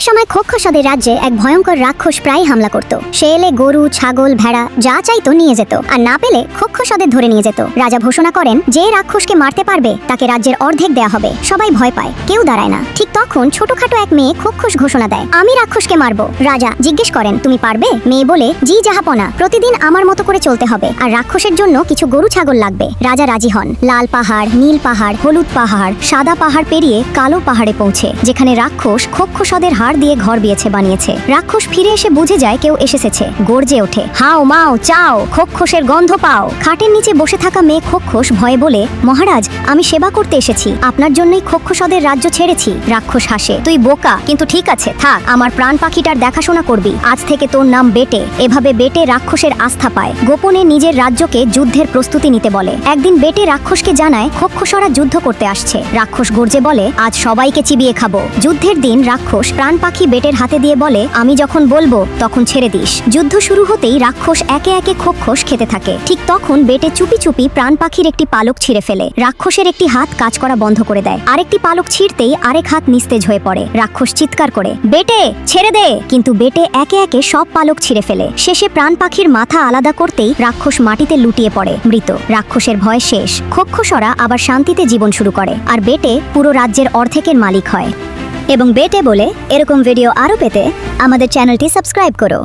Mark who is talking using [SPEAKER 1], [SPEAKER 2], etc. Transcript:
[SPEAKER 1] একসময় খোক্ষসদের রাজ্যে এক ভয়ঙ্কর রাক্ষস প্রায় হামলা করত। সে এলে গরু, ছাগল, ভেড়া, যা চাইতো নিয়ে যেত। আর না পেলে খোক্ষসদের ধরে নিয়ে যেত। রাজা ঘোষণা করেন, যে রাক্ষসকে মারতে পারবে, তাকে রাজ্যের অর্ধেক দেয়া হবে। সবাই ভয় পায়, কেউ দাঁড়ায় না। ঠিক তখন ছোটখাটো এক মেয়ে খোক্ষস ঘোষণা দেয়, আমি রাক্ষসকে মারবো। রাজা জিজ্ঞেস করেন, তুমি পারবে? মেয়ে বলে, জি জাহাপনা প্রতিদিন আমার মতো করে চলতে হবে। আর রাক্ষসের জন্য কিছু গরু, ছাগল লাগবে। রাজা রাজি হন। লাল পাহাড়, নীল পাহাড়, হলুদ পাহাড়, সাদা পাহাড় পেরিয়ে কালো পাহাড়ে পৌঁছে, যেখানে রাক্ষস খোক্ষসদের হাড় দিয়ে ঘর বিয়েছে বানিয়েছে। রাক্ষস ফিরে এসে বুঝে যায় কেউ এসেছে গর্জে ওঠে, হাও, মাও, চাও খোক্ষসের গন্ধ পাও। খাটের নিচে বসে থাকা মেয়ে খোক্ষস ভয়ে বলে, মহারাজ, আমি সেবা করতে এসেছি। আপনার জন্যই খোক্ষসদের রাজ্য ছেড়েছি। রাক্ষস হাসে, তুই বোকা, কিন্তু ঠিক আছে, থাক, আমার প্রাণ পাখিটার দেখাশোনা করবি। আজ থেকে তোর নাম বেটে। এভাবে বেটে রাক্ষসের আস্থা পায়। গোপনে নিজের রাজ্যকে যুদ্ধের প্রস্তুতি নিতে বলে। একদিন বেটে রাক্ষসকে জানায় খোক্ষসরা যুদ্ধ করতে আসছে। রাক্ষস গর্জে বলে, আজ সবাইকে চিবিয়ে খাব। যুদ্ধের দিন রাক্ষস প্রাণ পাখি বেটের হাতে দিয়ে বলে, আমি যখন বলব, তখন ছেড়ে দিস। যুদ্ধ শুরু হতেই রাক্ষস একে একে খোক্ষস খেতে থাকে। ঠিক তখন বেটে চুপি চুপি প্রাণ পাখির একটি পালক ছিঁড়ে ফেলে। রাক্ষসের একটি হাত কাজ করা বন্ধ করে দেয়। আরেকটি পালক ছিঁড়তেই আরেক হাত নিস্তেজ হয়ে পড়ে। রাক্ষস চিৎকার করে, বেটে, ছেড়ে দে! কিন্তু বেটে একে একে সব পালক ছিঁড়ে ফেলে। শেষে প্রাণ পাখির মাথা আলাদা করতেই রাক্ষস মাটিতে লুটিয়ে পড়ে। মৃত। রাক্ষসের ভয় শেষ। খোক্ষসরা আবার শান্তিতে জীবন শুরু করে। আর বেটে পুরো রাজ্যের অর্ধেকের মালিক হয়। এবং বেটে বলে এরকম ভিডিও আরও পেতে আমাদের চ্যানেলটি সাবস্ক্রাইব করো।